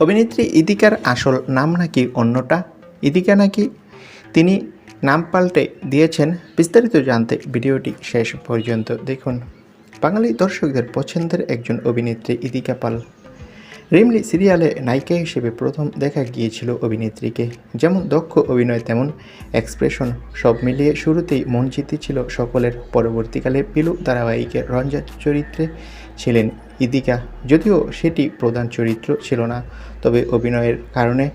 অভিনেত্রী ইদিকার আসল নাম নাকি অন্যটা? ইদিকা নাকি? তিনি নাম পাল্টে দিয়েছেন, বিস্তারিত জানতে ভিডিওটি শেষ পর্যন্ত দেখুন। বাঙালি দর্শকদের পছন্দের একজন অভিনেত্রী ইদিকা পাল। রিমলি সিরিয়ালে নায়িকা হিসেবে প্রথম দেখা গিয়েছিল অভিনেত্রীকে। যেমন দক্ষ অভিনয়, তেমন এক্সপ্রেশন। সব মিলিয়ে শুরুতেই মন জিতেছিল সকলের। পরবর্তীকালে পিলু ধারাবাহিকের রঞ্জা চরিত্রে ছিলেন ইদিকা। যদিও সেটি প্রধান চরিত্র ছিল না, তবে অভিনয়ের কারণে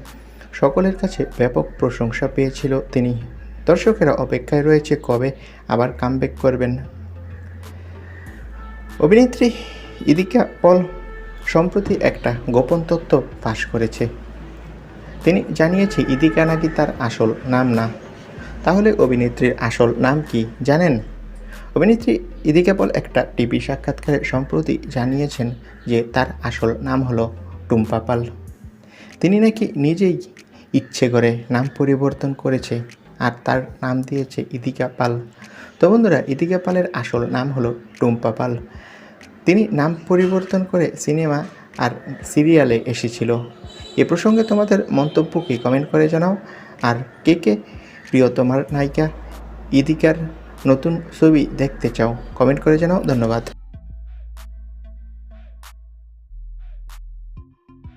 সকলের কাছে ব্যাপক প্রশংসা পেয়েছিল তিনি। দর্শকেরা অপেক্ষায় রয়েছে কবে আবার কামব্যাক করবেন। অভিনেত্রী ইদিকা পল সম্প্রতি একটা গোপন তথ্য ফাঁস করেছে। তিনি জানিয়েছে, ইদিকা নাকি তার আসল নাম না। তাহলে অভিনেত্রীর আসল নাম কি জানেন? অভিনেত্রী ইদিকা পল একটা টিভি সাক্ষাৎকারে সম্প্রতি জানিয়েছেন যে তার আসল নাম হলো টুম্পা পাল। তিনি নাকি নিজেই ইচ্ছে করে নাম পরিবর্তন করেছে আর তার নাম দিয়েছে ইদিকা পাল। তো বন্ধুরা, ইদিকা পালের আসল নাম হলো টুম্পা পাল। তিনি নাম পরিবর্তন করে সিনেমা আর সিরিয়ালে এসেছিল। এ প্রসঙ্গে তোমাদের মন্তব্য কি? কমেন্ট করে জানাও। আর কে কে? প্রিয় তোমার নায়িকা ইদিকার নতুন ছবি দেখতে চাও কমেন্ট করে জানাও ধন্যবাদ।